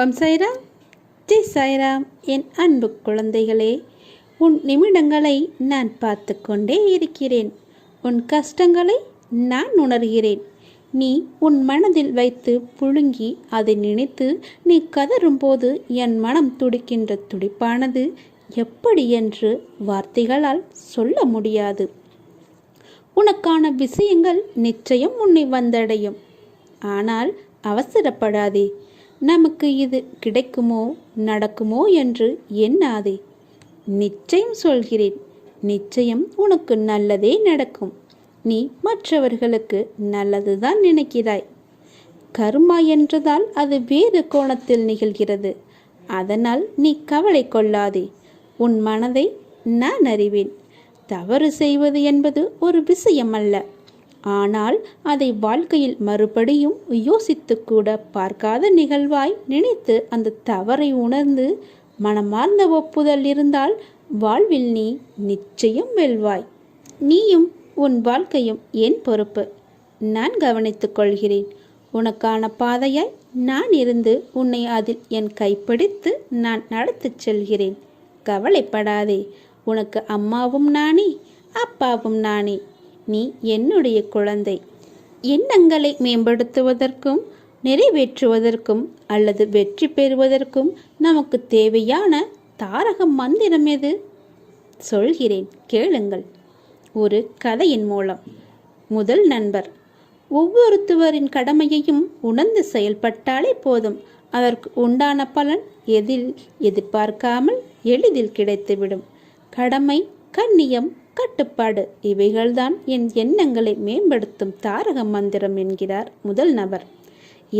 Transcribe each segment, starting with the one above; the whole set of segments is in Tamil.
ஓம் சாய்ராம் ஜெய் சாய்ராம் என் அன்பு குழந்தைகளே. உன் நிமிடங்களை நான் பார்த்து கொண்டே இருக்கிறேன். உன் கஷ்டங்களை நான் உணர்கிறேன். நீ உன் மனதில் வைத்து புழுங்கி அதை நினைத்து நீ கதறும்போது என் மனம் துடிக்கின்ற துடிப்பானது எப்படி என்று வார்த்தைகளால் சொல்ல முடியாது. உனக்கான விஷயங்கள் நிச்சயம் உன்னை வந்தடையும். ஆனால் அவசரப்படாதே. நமக்கு இது கிடைக்குமோ நடக்குமோ என்று எண்ணாதே. நிச்சயம் சொல்கிறேன் நிச்சயம் உனக்கு நல்லதே நடக்கும். நீ மற்றவர்களுக்கு நல்லதுதான் நினைக்கிறாய். கர்மா என்றதால் அது வேறு கோணத்தில் நிகழ்கிறது. அதனால் நீ கவலை கொள்ளாதே. உன் மனதை நான் அறிவேன். தவறு செய்வது என்பது ஒரு விஷயம் அல்ல ஆனால் அதை வாழ்க்கையில் மறுபடியும் யோசித்து கூட பார்க்காத நிகழ்வாய் நினைத்து அந்த தவறை உணர்ந்து மனமார்ந்த ஒப்புதல் இருந்தால் வாழ்வில் நீ நிச்சயம் வெல்வாய். நீயும் உன் வாழ்க்கையும் என் பொறுப்பு? நான் கவனித்துக் கொள்கிறேன். உனக்கான பாதையாய் நான் இருந்து உன்னை அதில் என் கைப்பிடித்து நான் நடத்திச் செல்கிறேன். கவலைப்படாதே. உனக்கு அம்மாவும் நானே அப்பாவும் நானே. நீ என்னுடைய குழந்தை. எண்ணங்களை மேம்படுத்துவதற்கும் நிறைவேற்றுவதற்கும் அல்லது வெற்றி பெறுவதற்கும் நமக்கு தேவையான தாரக மந்திரம் எது? சொல்கிறேன் கேளுங்கள். ஒரு கதையின் மூலம். முதல் நண்பர். ஒவ்வொருத்தவரின் கடமையையும் உணர்ந்து செயல்பட்டாலே போதும். அதற்கு உண்டான பலன் எதில் எதிர்பார்க்காமல் எளிதில் கிடைத்துவிடும். கடமை கண்ணியம் கட்டுப்பாடு. இவைகள்தான் என் எண்ணங்களை மேம்படுத்தும் தாரக மந்திரம் என்கிறார் முதல் நபர்.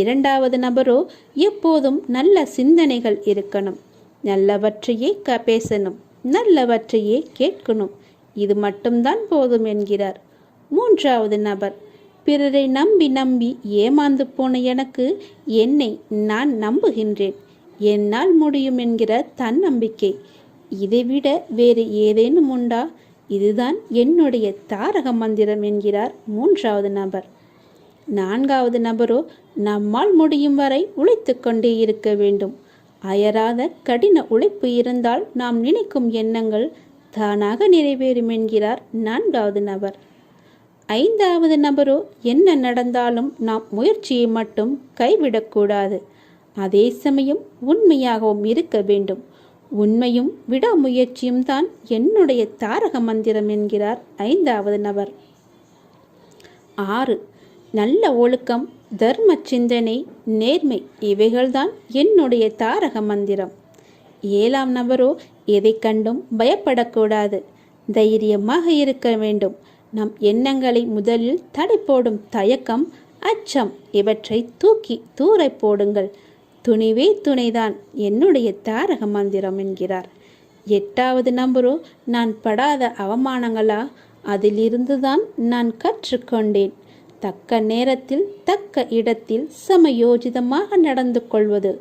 இரண்டாவது நபரோ எப்போதும் நல்ல சிந்தனைகள் இருக்கணும். நல்லவற்றையே க பேசணும். நல்லவற்றையே கேட்கணும். இது மட்டும்தான் போதும் என்கிறார் மூன்றாவது நபர். பிறரை நம்பி நம்பி ஏமாந்து போன எனக்கு என்னை நான் நம்புகின்றேன். என்னால் முடியும் என்கிற தன்னம்பிக்கை. இதைவிட வேறு ஏதேனும் உண்டா? இதுதான் என்னுடைய தாரக மந்திரம் என்கிறார் மூன்றாவது நபர். நான்காவது நபரோ நம்மால் முடியும் வரை உழைத்து கொண்டே இருக்க வேண்டும். அயராத கடின உழைப்பு இருந்தால் நாம் நினைக்கும் எண்ணங்கள் தானாக நிறைவேறும் என்கிறார் நான்காவது நபர். ஐந்தாவது நபரோ என்ன நடந்தாலும் நாம் முயற்சியை மட்டும் கைவிடக்கூடாது. அதே சமயம் உண்மையாகவும் இருக்க வேண்டும். உண்மையும் விடாமுயற்சியும் தான் என்னுடைய தாரக மந்திரம் என்கிறார் ஐந்தாவது நபர். ஆறு. நல்ல ஒழுக்கம் தர்ம சிந்தனை நேர்மை இவைகள்தான் என்னுடைய தாரக மந்திரம். ஏழாம் நபரோ எதை கண்டும் பயப்படக்கூடாது. தைரியமாக இருக்க வேண்டும். நம் எண்ணங்களை முதலில் தடை போடும் தயக்கம் அச்சம் இவற்றை தூக்கி தூரை போடுங்கள். துணிவே துணைதான். என்னுடைய தாரக மந்திரம் என்கிறார். எட்டாவது நம்பரோ நான் படாத அவமானங்களா? அதிலிருந்துதான் நான் கற்றுக்கொண்டேன். தக்க நேரத்தில் தக்க இடத்தில் சமயோஜிதமாக நடந்து கொள்வது.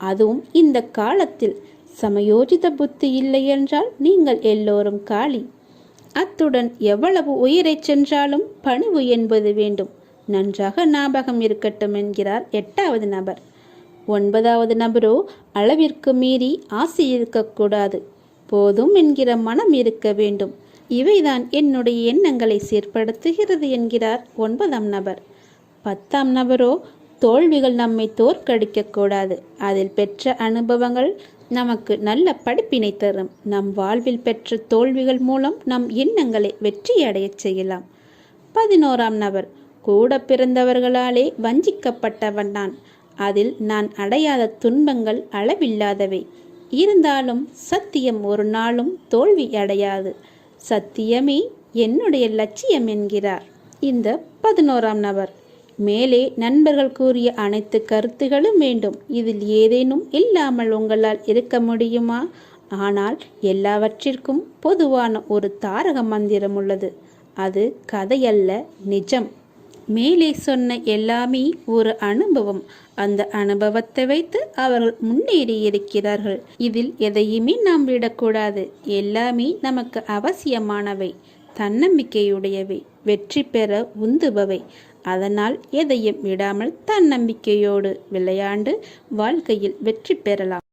அதுவும் இந்த காலத்தில். சமயோஜித புத்தி இல்லை என்றால் நீங்கள் எல்லோரும் காளி அத்துடன் எவ்வளவு உயிரை சென்றாலும் பணிவு என்பது வேண்டும். நன்றாக ஞாபகம் இருக்கட்டும் என்கிறார் எட்டாவது நபர். ஒன்பதாவது நபரோ அளவிற்கு மீறி ஆசை இருக்கக்கூடாது. போதும் என்கிற மனம் இருக்க வேண்டும். இவைதான் என்னுடைய எண்ணங்களை சீர்படுத்துகிறது என்கிறார் ஒன்பதாம் நபர். பத்தாம் நபரோ தோல்விகள் நம்மை தோற்கடிக்கக்கூடாது. அதில் பெற்ற அனுபவங்கள் நமக்கு நல்ல படிப்பினை தரும். நம் வாழ்வில் பெற்ற தோல்விகள் மூலம் நம் எண்ணங்களை வெற்றியடையச் செய்யலாம். பதினோராம் நபர். கூட பிறந்தவர்களாலே வஞ்சிக்கப்பட்டவன் நான். அதில் நான் அடையாத துன்பங்கள் அளவில்லாதவை. இருந்தாலும் சத்தியம் ஒரு நாளும் தோல்வி அடையாது. சத்தியமே என்னுடைய லட்சியம் என்கிறார். இந்த பதினோராம் நபர். மேலே நண்பர்கள் கூறிய அனைத்து கருத்துகளும் வேண்டும். இதில் ஏதேனும் இல்லாமல் உங்களால் இருக்க முடியுமா? ஆனால் எல்லாவற்றிற்கும் பொதுவான ஒரு தாரக மந்திரம் உள்ளது. அது கதையல்ல நிஜம். மேலே சொன்ன எல்லாமே ஒரு அனுபவம். அந்த அனுபவத்தை வைத்து அவர்கள் முன்னேறி இருக்கிறார்கள். இதில் எதையுமே நாம் விடக்கூடாது. எல்லாமே நமக்கு அவசியமானவை. தன்னம்பிக்கையுடையவை. வெற்றி பெற உந்துபவை. அதனால் எதையும் விடாமல் தன்னம்பிக்கையோடு விளையாண்டு வாழ்க்கையில் வெற்றி பெறலாம்.